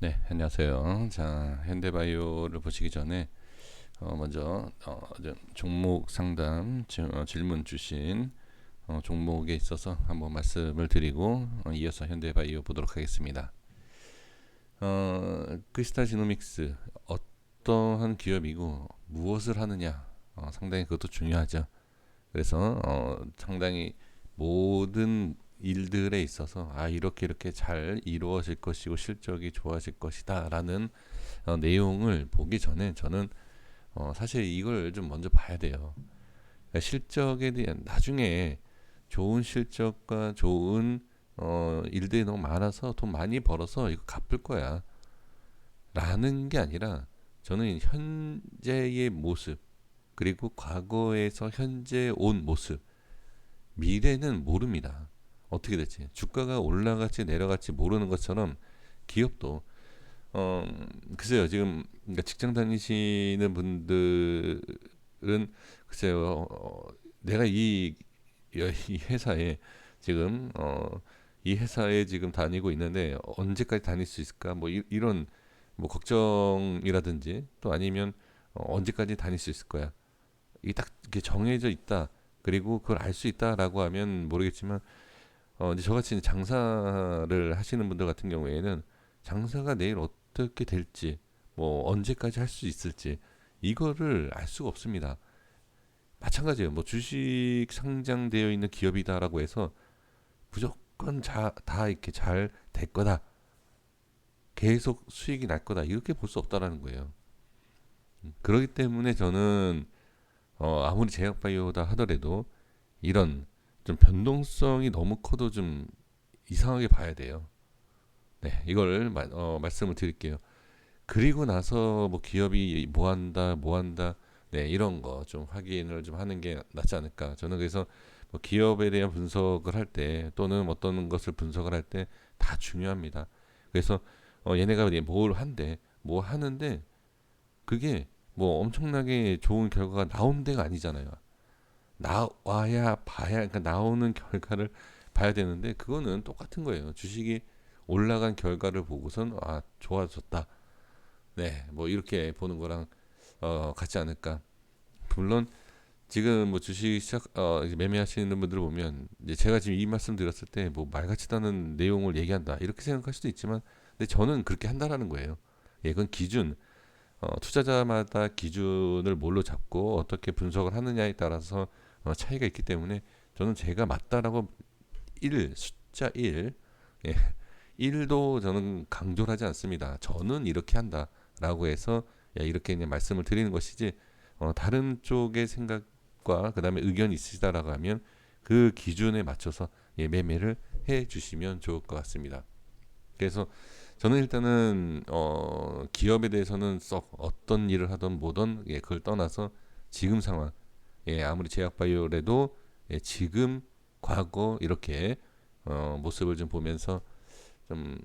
네, 안녕하세요. 자, 현대바이오를 보시기 전에 어, 먼저 어, 좀 종목 상담 지- 어, 질문 주신 어, 종목에 있어서 한번 말씀을 드리고 어, 이어서 현대바이오 보도록 하겠습니다. 어, 크리스탈 지노믹스 어떠한 기업이고 무엇을 하느냐 어, 상당히 그것도 중요하죠. 그래서 어, 상당히 모든 일들에 있어서 아 이렇게 이렇게 잘 이루어질 것이고 실적이 좋아질 것이다라는 어, 내용을 보기 전에 저는 어, 사실 이걸 좀 먼저 봐야 돼요. 그러니까 실적에 대한 나중에 좋은 실적과 좋은 어, 일들이 너무 많아서 돈 많이 벌어서 이거 갚을 거야. 라는 게 아니라 저는 현재의 모습 그리고 과거에서 현재 온 모습 미래는 모릅니다. 어떻게 될지 주가가 올라갈지 내려갈지 모르는 것처럼 기업도 어 글쎄요 지금 그러니까 직장 다니시는 분들은 글쎄요 어, 내가 이, 이 회사에 지금 어 이 회사에 지금 다니고 있는데 언제까지 다닐 수 있을까? 뭐 이, 이런 뭐 걱정이라든지 또 아니면 어, 언제까지 다닐 수 있을 거야? 이게 딱 이렇게 정해져 있다. 그리고 그걸 알 수 있다라고 하면 모르겠지만 어 이제 저같이 장사를 하시는 분들 같은 경우에는 장사가 내일 어떻게 될지 뭐 언제까지 할 수 있을지 이거를 알 수가 없습니다. 마찬가지예요. 뭐 주식 상장되어 있는 기업이다라고 해서 무조건 자, 다 이렇게 잘 될 거다. 계속 수익이 날 거다. 이렇게 볼 수 없다라는 거예요. 음, 그렇기 때문에 저는 어 아무리 제약바이오다 하더라도 이런 좀 변동성이 너무 커도 좀 이상하게 봐야 돼요. 네, 이걸 마, 어, 말씀을 드릴게요. 그리고 나서 뭐 기업이 뭐 한다, 뭐 한다, 네, 이런 거 좀 확인을 좀 하는 게 낫지 않을까. 저는 그래서 뭐 기업에 대한 분석을 할 때 또는 어떤 것을 분석을 할 때 다 중요합니다. 그래서 어, 얘네가 뭘 한대, 뭐 하는데 그게 뭐 엄청나게 좋은 결과가 나온 데가 아니잖아요. 나와야 봐야 그러니까 나오는 결과를 봐야 되는데 그거는 똑같은 거예요. 주식이 올라간 결과를 보고선 아 좋아졌다. 네, 뭐 이렇게 보는 거랑 어 같지 않을까. 물론 지금 뭐 주식 시작 어 매매하시는 분들을 보면 이제 제가 지금 이 말씀 드렸을 때 뭐 말같지도 않은 내용을 얘기한다 이렇게 생각할 수도 있지만 근데 저는 그렇게 한다라는 거예요. 예, 그건 기준 어, 투자자마다 기준을 뭘로 잡고 어떻게 분석을 하느냐에 따라서 어, 차이가 있기 때문에 저는 제가 맞다라고 1 숫자 1 예, 1도 저는 강조를 하지 않습니다. 저는 이렇게 한다라고 해서 야, 이렇게 그냥 말씀을 드리는 것이지 어, 다른 쪽의 생각과 그 다음에 의견이 있으시다라고 하면 그 기준에 맞춰서 예, 매매를 해 주시면 좋을 것 같습니다. 그래서 저는 일단은 어, 기업에 대해서는 썩 어떤 일을 하던 뭐든 예, 그걸 떠나서 지금 상황 예, 아무리 제약 바이오래도 예, 지금 과거 이렇게 어, 모습을 좀 보면서 좀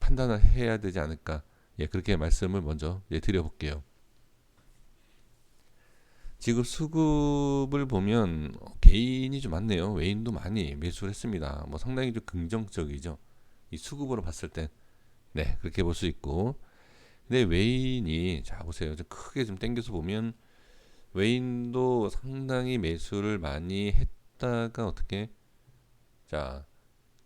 판단을 해야 되지 않을까 예, 그렇게 말씀을 먼저 예, 드려볼게요. 지금 수급을 보면 어, 개인이 좀 많네요. 외인도 많이 매수를 했습니다. 뭐 상당히 좀 긍정적이죠. 이 수급으로 봤을 때, 네 그렇게 볼 수 있고, 근데 외인이 자 보세요. 좀 크게 좀 당겨서 보면 외인도 상당히 매수를 많이 했다가 어떻게 자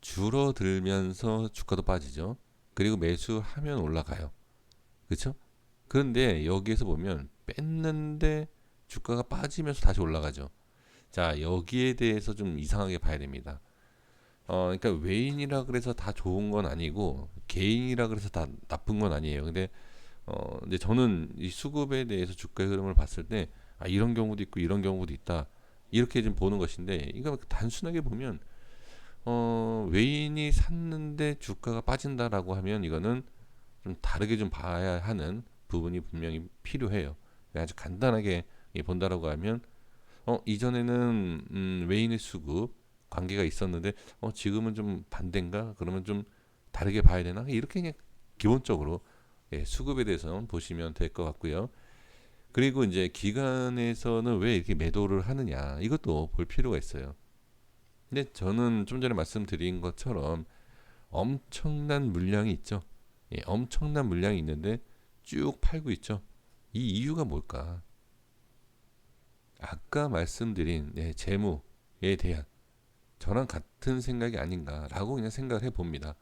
줄어들면서 주가도 빠지죠. 그리고 매수하면 올라가요. 그렇죠? 그런데 여기에서 보면 뺐는데 주가가 빠지면서 다시 올라가죠. 자, 여기에 대해서 좀 이상하게 봐야 됩니다. 어, 그러니까 외인이라 그래서 다 좋은 건 아니고 개인이라 그래서 다 나쁜 건 아니에요. 근데 어, 근데 저는 이 수급에 대해서 주가의 흐름을 봤을 때 아, 이런 경우도 있고 이런 경우도 있다. 이렇게 좀 보는 것인데 이거 단순하게 보면 어, 외인이 샀는데 주가가 빠진다라고 하면 이거는 좀 다르게 좀 봐야 하는 부분이 분명히 필요해요. 아주 간단하게 본다라고 하면 어 이전에는 음, 외인의 수급 관계가 있었는데 어 지금은 좀 반대인가 그러면 좀 다르게 봐야 되나 이렇게 그냥 기본적으로 예, 수급에 대해서 보시면 될 것 같고요. 그리고 이제 기관에서는 왜 이렇게 매도를 하느냐 이것도 볼 필요가 있어요. 근데 저는 좀 전에 말씀드린 것처럼 엄청난 물량이 있죠. 예, 엄청난 물량이 있는데 쭉 팔고 있죠. 이 이유가 뭘까? 아까 말씀드린 네, 재무에 대한 저랑 같은 생각이 아닌가라고 그냥 생각을 해봅니다.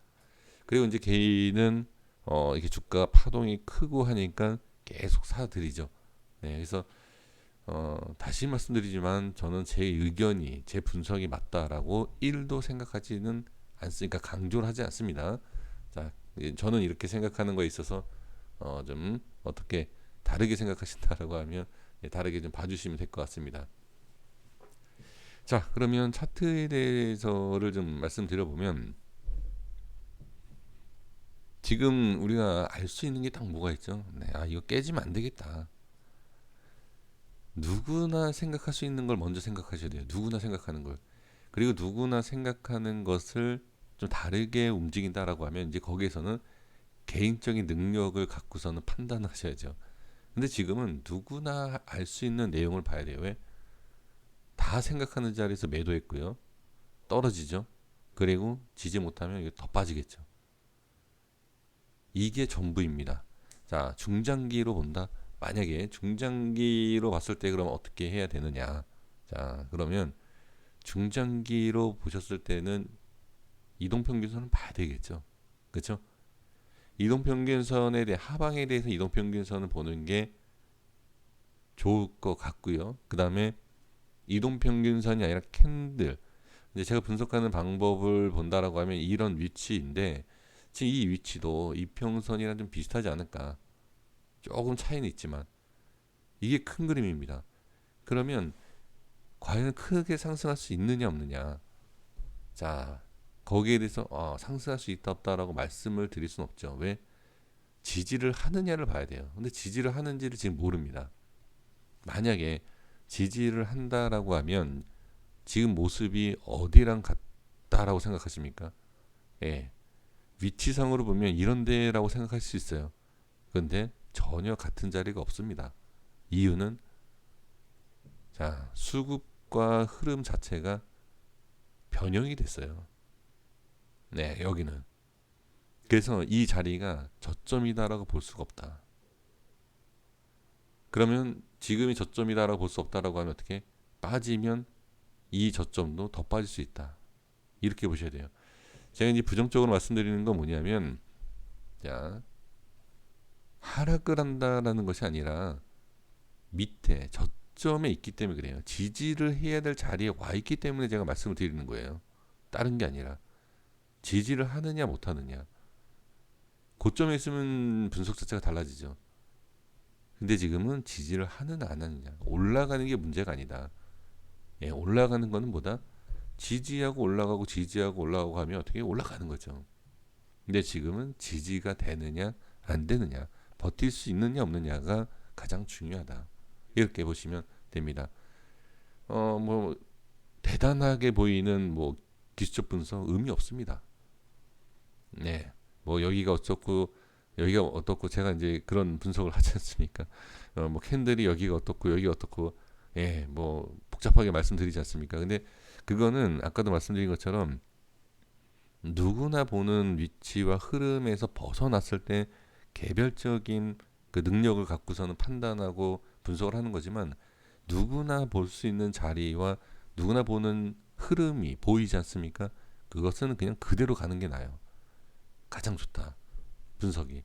그리고 이제 개인은 어, 이게 주가 파동이 크고 하니까 계속 사들이죠. 네, 그래서 어, 다시 말씀드리지만 저는 제 의견이 제 분석이 맞다라고 1도 생각하지는 않으니까 강조를 하지 않습니다. 자, 예, 저는 이렇게 생각하는 거에 있어서 어, 좀 어떻게 다르게 생각하신다라고 하면 예, 다르게 좀 봐주시면 될 것 같습니다. 자, 그러면 차트에 대해서를 좀 말씀드려 보면 지금 우리가 알 수 있는 게 딱 뭐가 있죠? 네, 아 이거 깨지면 안 되겠다. 누구나 생각할 수 있는 걸 먼저 생각하셔야 돼요. 누구나 생각하는 걸. 그리고 누구나 생각하는 것을 좀 다르게 움직인다라고 하면 이제 거기에서는 개인적인 능력을 갖고서는 판단을 하셔야죠. 근데 지금은 누구나 알 수 있는 내용을 봐야 돼요. 왜? 다 생각하는 자리에서 매도했고요. 떨어지죠. 그리고 지지 못하면 이거 더 빠지겠죠. 이게 전부입니다. 자, 중장기로 본다. 만약에 중장기로 봤을 때 그럼 어떻게 해야 되느냐? 자, 그러면 중장기로 보셨을 때는 이동평균선은 봐야 되겠죠. 그렇죠? 이동평균선에 대해 하방에 대해서 이동평균선을 보는 게 좋을 것 같고요. 그 다음에 이동평균선이 아니라 캔들. 이제 제가 분석하는 방법을 본다라고 하면 이런 위치인데 지금 이 위치도 이평선이랑 좀 비슷하지 않을까. 조금 차이는 있지만 이게 큰 그림입니다. 그러면 과연 크게 상승할 수 있느냐 없느냐. 자, 거기에 대해서 어, 상승할 수 있다 없다라고 말씀을 드릴 수는 없죠. 왜? 지지를 하느냐를 봐야 돼요. 근데 지지를 하는지를 지금 모릅니다. 만약에 지지를 한다라고 하면 지금 모습이 어디랑 같다라고 생각하십니까? 예. 위치상으로 보면 이런 데라고 생각할 수 있어요. 근데 전혀 같은 자리가 없습니다. 이유는 자, 수급과 흐름 자체가 변형이 됐어요. 네, 여기는. 그래서 이 자리가 저점이다라고 볼 수가 없다. 그러면 지금이 저점이다라고 볼 수 없다라고 하면 어떻게? 빠지면 이 저점도 더 빠질 수 있다. 이렇게 보셔야 돼요. 제가 이제 부정적으로 말씀드리는 건 뭐냐면, 자, 하락을 한다라는 것이 아니라 밑에 저점에 있기 때문에 그래요. 지지를 해야 될 자리에 와 있기 때문에 제가 말씀을 드리는 거예요. 다른 게 아니라 지지를 하느냐 못 하느냐. 고점에 있으면 분석 자체가 달라지죠. 근데 지금은 지지를 하느냐 안 하느냐. 올라가는 게 문제가 아니다. 예, 올라가는 거는 뭐다? 지지하고 올라가고 지지하고 올라가고 하면 어떻게 올라가는 거죠. 근데 지금은 지지가 되느냐 안 되느냐 버틸 수 있느냐 없느냐가 가장 중요하다. 이렇게 보시면 됩니다. 어 뭐 대단하게 보이는 뭐 기술적 분석 의미 없습니다. 네. 뭐 여기가 어떻고 여기가 어떻고 제가 이제 그런 분석을 하지 않습니까? 어, 뭐 캔들이 여기가 어떻고 여기가 어떻고 예, 뭐 복잡하게 말씀드리지 않습니까? 근데 그거는 아까도 말씀드린 것처럼 누구나 보는 위치와 흐름에서 벗어났을 때 개별적인 그 능력을 갖고서는 판단하고 분석을 하는 거지만 누구나 볼 수 있는 자리와 누구나 보는 흐름이 보이지 않습니까? 그것은 그냥 그대로 가는 게 나아요. 가장 좋다. 분석이.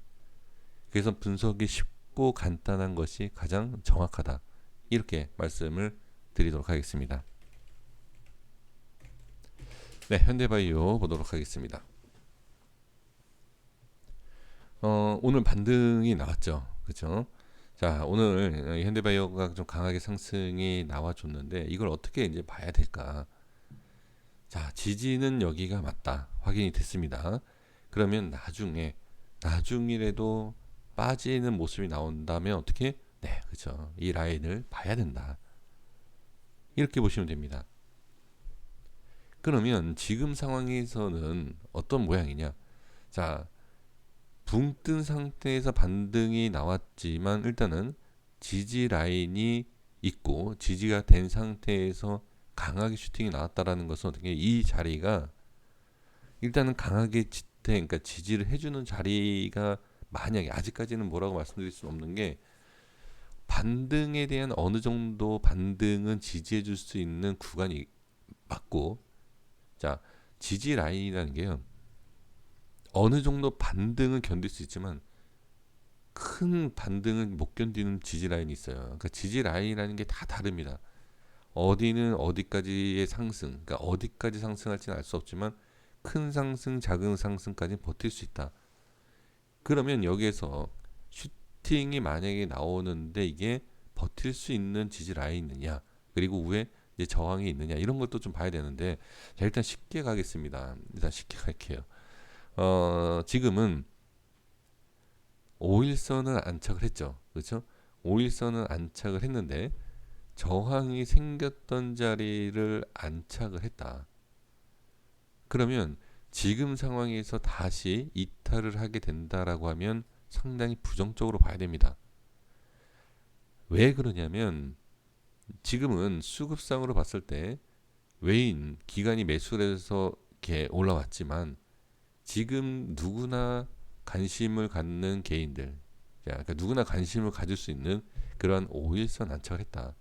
그래서 분석이 쉽고 간단한 것이 가장 정확하다. 이렇게 말씀을 드리도록 하겠습니다. 네, 현대바이오 보도록 하겠습니다. 어, 오늘 반등이 나왔죠. 그렇죠? 자, 오늘 현대바이오가 좀 강하게 상승이 나와줬는데 이걸 어떻게 이제 봐야 될까? 자, 지지는 여기가 맞다. 확인이 됐습니다. 그러면 나중에 나중이라도 빠지는 모습이 나온다면 어떻게? 네, 그렇죠. 이 라인을 봐야 된다. 이렇게 보시면 됩니다. 그러면 지금 상황에서는 어떤 모양이냐? 자, 붕 뜬 상태에서 반등이 나왔지만 일단은 지지 라인이 있고 지지가 된 상태에서 강하게 슈팅이 나왔다라는 것은 어떻게 이 자리가 일단은 강하게 지, 그러니까 지지를 해주는 자리가 만약에 아직까지는 뭐라고 말씀드릴 수는 없는 게 반등에 대한 어느 정도 반등은 지지해 줄 수 있는 구간이 맞고 자 지지 라인이라는 게요 어느 정도 반등은 견딜 수 있지만 큰 반등은 못 견디는 지지 라인이 있어요. 그러니까 지지 라인이라는 게 다 다릅니다. 어디는 어디까지의 상승, 그러니까 어디까지 상승할지는 알 수 없지만 큰 상승, 작은 상승까지 버틸 수 있다. 그러면 여기에서 슈팅이 만약에 나오는데 이게 버틸 수 있는 지지 라인이 있느냐, 그리고 위에 저항이 있느냐 이런 것도 좀 봐야 되는데 자, 일단 쉽게 가겠습니다. 일단 쉽게 갈게요. 어, 지금은 5일선을 안착을 했죠. 그렇죠? 5일선은 안착을 했는데 저항이 생겼던 자리를 안착을 했다. 그러면 지금 상황에서 다시 이탈을 하게 된다라고 하면 상당히 부정적으로 봐야 됩니다. 왜 그러냐면 지금은 수급상으로 봤을 때 외인 기관이 매수를 해서 이렇게 올라왔지만 지금 누구나 관심을 갖는 개인들, 자, 그러니까 누구나 관심을 가질 수 있는 그러한 5일선 안착을 했다.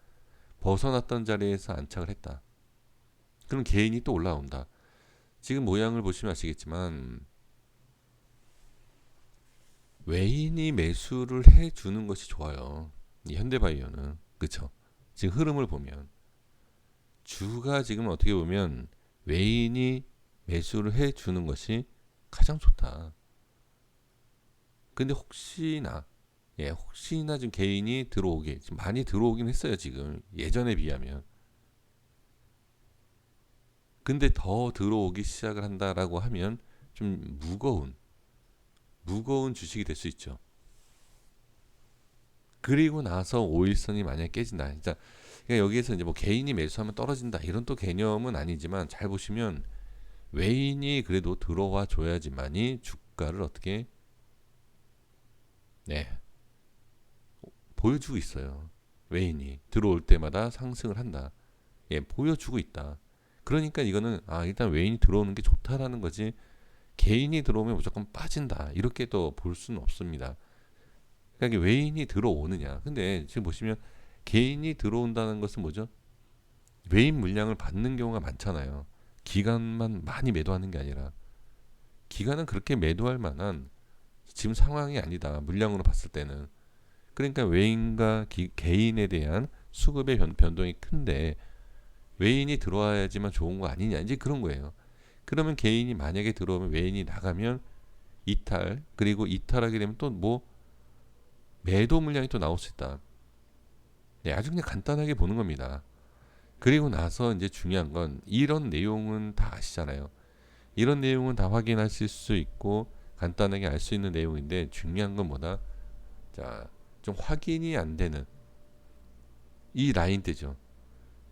벗어났던 자리에서 안착을 했다. 그럼 개인이 또 올라온다. 지금 모양을 보시면 아시겠지만 외인이 매수를 해주는 것이 좋아요. 이 현대바이오는 그쵸? 지금 흐름을 보면 주가 지금 어떻게 보면 외인이 매수를 해주는 것이 가장 좋다. 근데 혹시나 예, 혹시나 좀 개인이 들어오게 지금 많이 들어오긴 했어요 지금 예전에 비하면. 근데 더 들어오기 시작을 한다라고 하면 좀 무거운 무거운 주식이 될 수 있죠. 그리고 나서 5일선이 만약에 깨진다. 그러니까 여기에서 이제 뭐 개인이 매수하면 떨어진다 이런 또 개념은 아니지만 잘 보시면 외인이 그래도 들어와 줘야지만이 주가를 어떻게 네 보여주고 있어요. 외인이 들어올 때마다 상승을 한다. 예, 보여주고 있다. 그러니까 이거는 아 일단 외인이 들어오는 게 좋다라는 거지 개인이 들어오면 무조건 빠진다 이렇게 또 볼 수는 없습니다. 그러니까 외인이 들어오느냐. 근데 지금 보시면 개인이 들어온다는 것은 뭐죠? 외인 물량을 받는 경우가 많잖아요. 기간만 많이 매도하는 게 아니라 기간은 그렇게 매도할 만한 지금 상황이 아니다. 물량으로 봤을 때는. 그러니까 외인과 기, 개인에 대한 수급의 변, 변동이 큰데 외인이 들어와야지만 좋은 거 아니냐. 이제 그런 거예요. 그러면 개인이 만약에 들어오면 외인이 나가면 이탈 그리고 이탈하게 되면 또 뭐 매도 물량이 또 나올 수 있다. 네, 아주 그냥 간단하게 보는 겁니다. 그리고 나서 이제 중요한 건 이런 내용은 다 아시잖아요. 이런 내용은 다 확인하실 수 있고 간단하게 알 수 있는 내용인데 중요한 건 뭐다? 자, 좀 확인이 안 되는 이 라인대죠.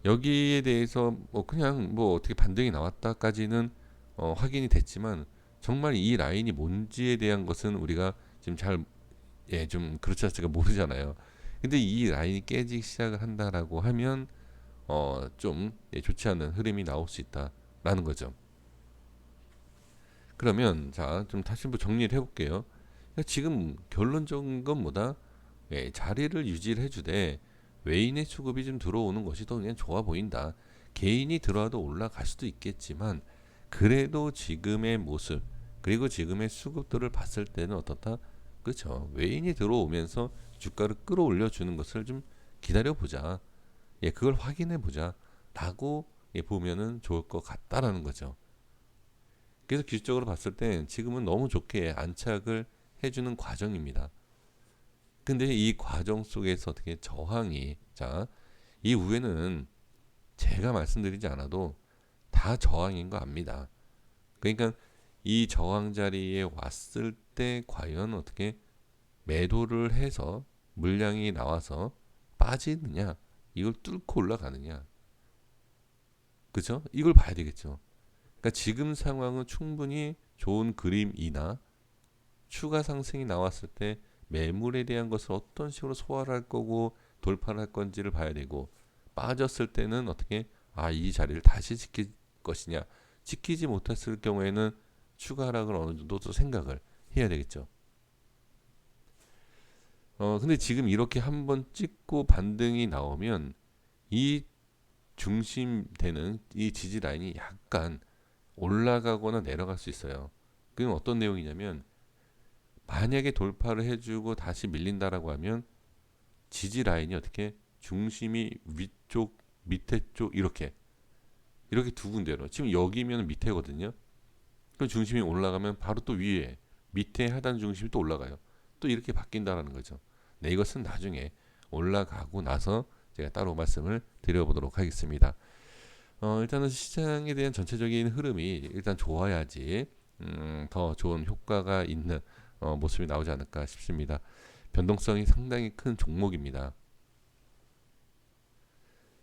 여기에 대해서 뭐 그냥 뭐 어떻게 반등이 나왔다까지는 어, 확인이 됐지만 정말 이 라인이 뭔지에 대한 것은 우리가 지금 잘 예, 좀 그렇지 않습니까? 모르잖아요. 근데 이 라인이 깨지기 시작을 한다라고 하면 어, 좀 예, 좋지 않은 흐름이 나올 수 있다라는 거죠. 그러면 자, 좀 다시 한번 정리를 해볼게요. 그러니까 지금 결론적인 건 뭐다? 예, 자리를 유지를 해주되 외인의 수급이 좀 들어오는 것이 더 그냥 좋아 보인다. 개인이 들어와도 올라갈 수도 있겠지만 그래도 지금의 모습 그리고 지금의 수급들을 봤을 때는 어떻다? 그렇죠. 외인이 들어오면서 주가를 끌어올려 주는 것을 좀 기다려 보자. 예, 그걸 확인해 보자. 라고 예, 보면은 좋을 것 같다라는 거죠. 그래서 기술적으로 봤을 때 지금은 너무 좋게 안착을 해주는 과정입니다. 근데 이 과정 속에서 어떻게 저항이 자 이후에는 제가 말씀드리지 않아도 다 저항인 거 압니다. 그러니까 이 저항 자리에 왔을 때 과연 어떻게 매도를 해서 물량이 나와서 빠지느냐 이걸 뚫고 올라가느냐 그죠? 이걸 봐야 되겠죠. 그러니까 지금 상황은 충분히 좋은 그림이나 추가 상승이 나왔을 때 매물에 대한 것을 어떤 식으로 소화를 할 거고 돌파를 할 건지를 봐야 되고 빠졌을 때는 어떻게 아 이 자리를 다시 지킬 것이냐 지키지 못했을 경우에는 추가 하락을 어느 정도 또 생각을 해야 되겠죠. 어 근데 지금 이렇게 한번 찍고 반등이 나오면 이 중심되는 이 지지 라인이 약간 올라가거나 내려갈 수 있어요. 그건 어떤 내용이냐면 만약에 돌파를 해주고 다시 밀린다라고 하면 지지 라인이 어떻게 중심이 위쪽 밑에 쪽 이렇게 이렇게 두 군데로 지금 여기면 밑에거든요. 그 중심이 올라가면 바로 또 위에 밑에 하단 중심이 또 올라가요. 또 이렇게 바뀐다라는 거죠. 네, 이것은 나중에 올라가고 나서 제가 따로 말씀을 드려보도록 하겠습니다. 어, 일단은 시장에 대한 전체적인 흐름이 일단 좋아야지 음, 더 좋은 효과가 있는 어, 모습이 나오지 않을까 싶습니다. 변동성이 상당히 큰 종목입니다.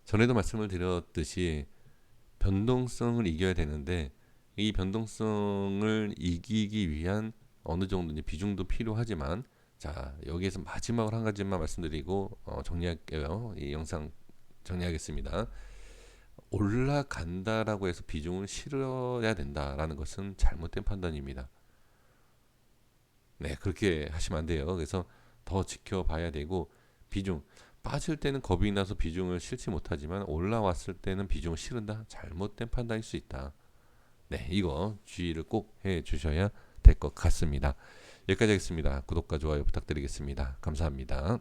전에도 말씀을 드렸듯이 변동성을 이겨야 되는데 이 변동성을 이기기 위한 어느 정도 비중도 필요하지만 자 여기에서 마지막으로 한 가지만 말씀드리고 어, 정리할게요. 이 영상 정리하겠습니다. 올라간다라고 해서 비중을 실어야 된다라는 것은 잘못된 판단입니다. 네, 그렇게 하시면 안 돼요. 그래서 더 지켜봐야 되고 비중 빠질 때는 겁이 나서 비중을 실지 못하지만 올라왔을 때는 비중을 실은다. 잘못된 판단일 수 있다. 네, 이거 주의를 꼭 해 주셔야 될 것 같습니다. 여기까지 하겠습니다. 구독과 좋아요 부탁드리겠습니다. 감사합니다.